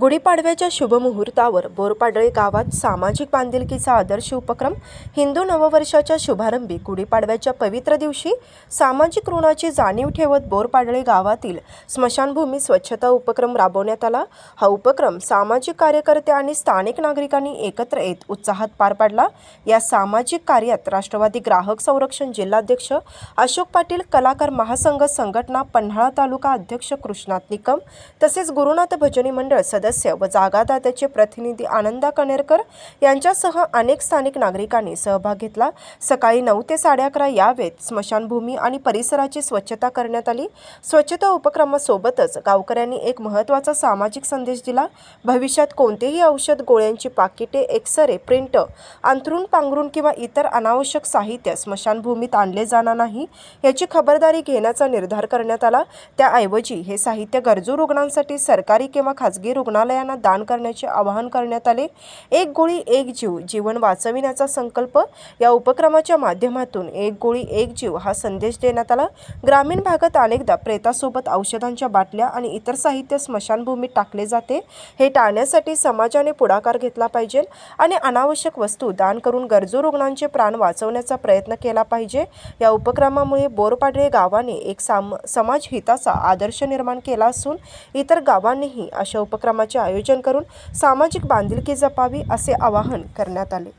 गुढीपाडव्याच्या शुभमुहूर्तावर बोरपाडळे गावात सामाजिक बांधिलकीचा आदर्श उपक्रम हिंदू नववर्षाच्या शुभारंभी गुढीपाडव्याच्या पवित्र दिवशी सामाजिक ऋणाची जाणीव ठेवत बोरपाडळे गावातील स्मशानभूमी स्वच्छता उपक्रम राबवण्यात आला. हा उपक्रम सामाजिक कार्यकर्ते आणि स्थानिक नागरिकांनी एकत्र येत उत्साहात पार पाडला. या सामाजिक कार्यात राष्ट्रवादी ग्राहक संरक्षण जिल्हाध्यक्ष अशोक पाटील कलाकार महासंघ संघटना पन्हाळा तालुका अध्यक्ष कृष्णात निकम तसेच गुरुनाथ भजनी मंडळ सदस्य व जागादात्याचे प्रतिनिधी आनंदा कणेरकर यांच्यासह अनेक स्थानिक नागरिकांनी सहभाग घेतला. सकाळी नऊ ते साडे अकरा यावेत स्मशानभूमी आणि परिसराची स्वच्छता करण्यात आली. स्वच्छता उपक्रमासोबतच गावकऱ्यांनी एक महत्त्वाचा सामाजिक संदेश दिला. भविष्यात कोणतेही औषध गोळ्यांची पाकिटे एक्सरे प्रिंट अंथरून पांघरून किंवा इतर अनावश्यक साहित्य स्मशानभूमीत आणले जाणार नाही याची खबरदारी घेण्याचा निर्धार करण्यात आला. त्याऐवजी हे साहित्य गरजू रुग्णांसाठी सरकारी किंवा खाजगी रुग्ण रुग्णालयांना दान करण्याचे आवाहन करण्यात आले. एक गोळी एक जीव जीवन वाचविण्याचा संकल्प या उपक्रमाच्या माध्यमातून एक गोळी एक जीव हा संदेश देण्यात आला. ग्रामीण भागात अनेकदा प्रेतासोबत औषधांच्या बाटल्या आणि इतर साहित्य स्मशानभूमीत टाकले जाते. हे टाळण्यासाठी समाजाने पुढाकार घेतला पाहिजे आणि अनावश्यक वस्तू दान करून गरजू रुग्णांचे प्राण वाचवण्याचा प्रयत्न केला पाहिजे. या उपक्रमामुळे बोरपाडळे गावाने एक साम समाज हिताचा आदर्श निर्माण केला असून इतर गावांनीही अशा उपक्रमा आयोजन करून सामाजिक बांधिलकी जपावी असे आवाहन करण्यात आले.